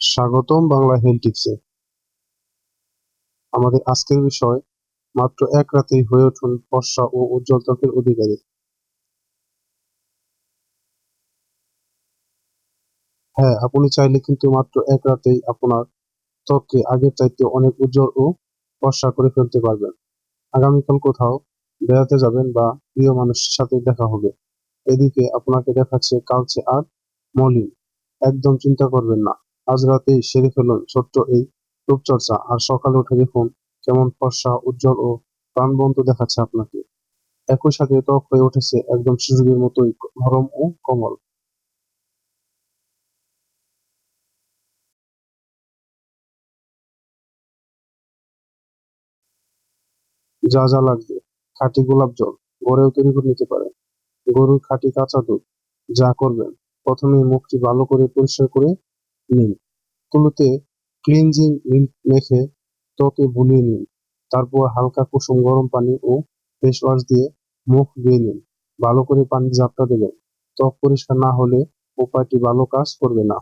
স্বাগতম বাংলা হেলথ টিপসে আমাদের আজকের বিষয়, মাত্র এক রাতেই হয়ে উঠুন ফর্সা ও উজ্জ্বল ত্বকের অধিকারী। হ্যাঁ আপনি চাইলে কিন্তু মাত্র এক রাতেই আপনার ত্বককে আগের চাইতে অনেক উজ্জ্বল ও ফর্সা করে ফেলতে পারবেন। আগামীকাল কোথাও বেড়াতে যাবেন বা প্রিয় মানুষের সাথে দেখা হবে। এদিকে আপনাকে দেখাচ্ছে কালচে আর মলিন। একদম চিন্তা করবেন না। আজ রাতেই সেরে ফেলুন ছোট্ট এই রূপচর্চা, আর সকালে উঠে দেখুন কেমন ফর্সা, উজ্জ্বল ও প্রাণবন্ত দেখাচ্ছে আপনাকে। একই সাথে ত্বক হয়ে উঠেছে একদম শিশুদের মতোই নরম ও কোমল। যা যা লাগবে, খাঁটি গোলাপ জল, গড়েও তৈরি করে নিতে পারেন। গরুর খাঁটি কাঁচা দুধ, যা করবেন। প্রথমে মুখটি ভালো করে পরিষ্কার করে নিন। তুলোতে ক্লিনজিং মেখে ত্বকে বুলিয়ে নিন। তারপর হালকা কুসুম গরম পানি ও ফেস ওয়াশ দিয়ে মুখ ধুয়ে নিন। ভালো করে পানির ঝাপটা দেবেন। ত্বক পরিষ্কার না হলে উপায়টি ভালো কাজ করবে না।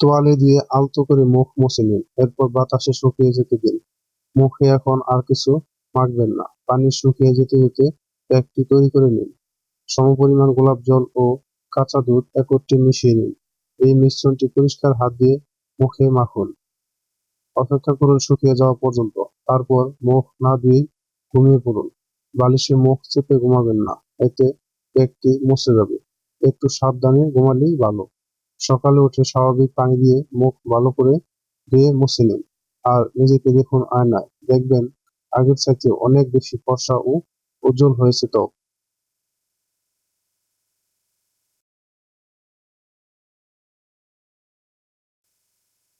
তোয়ালে দিয়ে আলতো করে মুখ মুছে নিন। এরপর বাতাসে শুকিয়ে যেতে দিন। মুখে এখন আর কিছু মাখবেন না। পানি শুকিয়ে যেতে যেতে প্যাকটি তৈরি করে নিন। সমপরিমাণ গোলাপ জল ও কাঁচা দুধ একত্রে মিশিয়ে নিন। এই মিশ্রণটি পরিষ্কার হাত দিয়ে মুখে মাখুন। অপেক্ষা করুন শুকিয়ে যাওয়া পর্যন্ত। তারপর মুখ না ধুয়ে ঘুমিয়ে পড়ুন। বালিশে মুখ চেপে ঘুমাবেন না। এতে প্যাকটি মুছে যাবে। একটু সাবধানে ঘুমালেই ভালো। সকালে উঠে স্বাভাবিক পানি দিয়ে মুখ ভালো করে ধুয়ে মুছে নিন। আর নিজেকে দেখুন আয়নায়। দেখবেন আগের চাইতে অনেক বেশি ফর্সা ও উজ্জ্বল হয়েছে ত্বক।